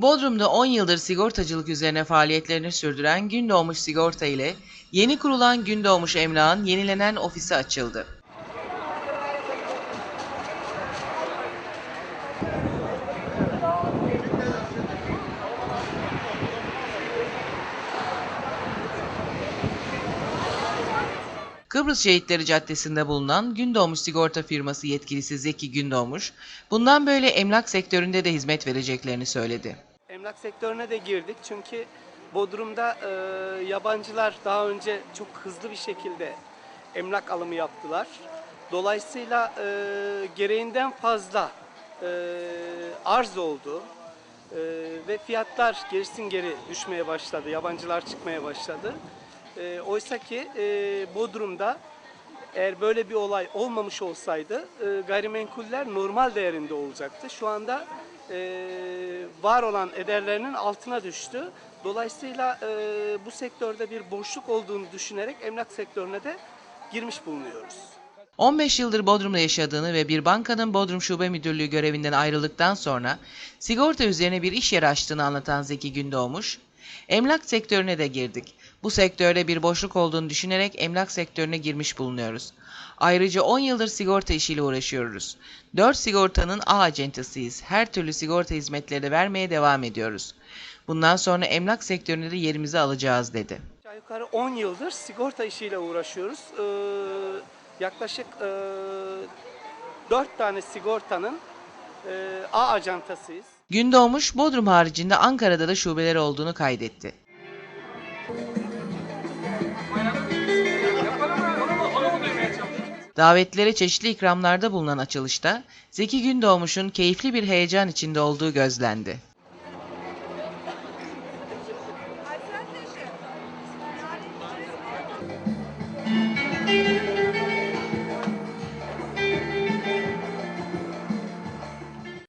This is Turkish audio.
Bodrum'da 10 yıldır sigortacılık üzerine faaliyetlerini sürdüren Gündoğmuş Sigorta ile yeni kurulan Gündoğmuş Emlak'ın yenilenen ofisi açıldı. Kıbrıs Şehitleri Caddesi'nde bulunan Gündoğmuş Sigorta firması yetkilisi Zeki Gündoğmuş, bundan böyle emlak sektöründe de hizmet vereceklerini söyledi. Emlak sektörüne de girdik çünkü Bodrum'da e, yabancılar daha önce çok hızlı bir şekilde emlak alımı yaptılar. Dolayısıyla e, gereğinden fazla e, arz oldu E, ve fiyatlar gerisin geri düşmeye başladı. Yabancılar çıkmaya başladı. E, Oysa ki e, Bodrum'da eğer böyle bir olay olmamış olsaydı e, gayrimenkuller normal değerinde olacaktı. Şu anda e, var olan ederlerinin altına düştü. Dolayısıyla e, bu sektörde bir boşluk olduğunu düşünerek emlak sektörüne de girmiş bulunuyoruz. 15 yıldır Bodrum'da yaşadığını ve bir bankanın Bodrum Şube Müdürlüğü görevinden ayrıldıktan sonra sigorta üzerine bir iş yeri açtığını anlatan Zeki Gündoğmuş, emlak sektörüne de girdik. Bu sektörde bir boşluk olduğunu düşünerek emlak sektörüne girmiş bulunuyoruz. Ayrıca 10 yıldır sigorta işiyle uğraşıyoruz. 4 sigortanın A acentasıyız. Her türlü sigorta hizmetleri vermeye devam ediyoruz. Bundan sonra emlak sektöründe de yerimizi alacağız dedi. Yukarı 10 yıldır sigorta işiyle uğraşıyoruz. Ee, yaklaşık e, 4 tane sigortanın e, A ajantasıyız. Gündoğmuş, Bodrum haricinde Ankara'da da şubeleri olduğunu kaydetti. Davetlere çeşitli ikramlarda bulunan açılışta Zeki Gündoğmuş'un keyifli bir heyecan içinde olduğu gözlendi.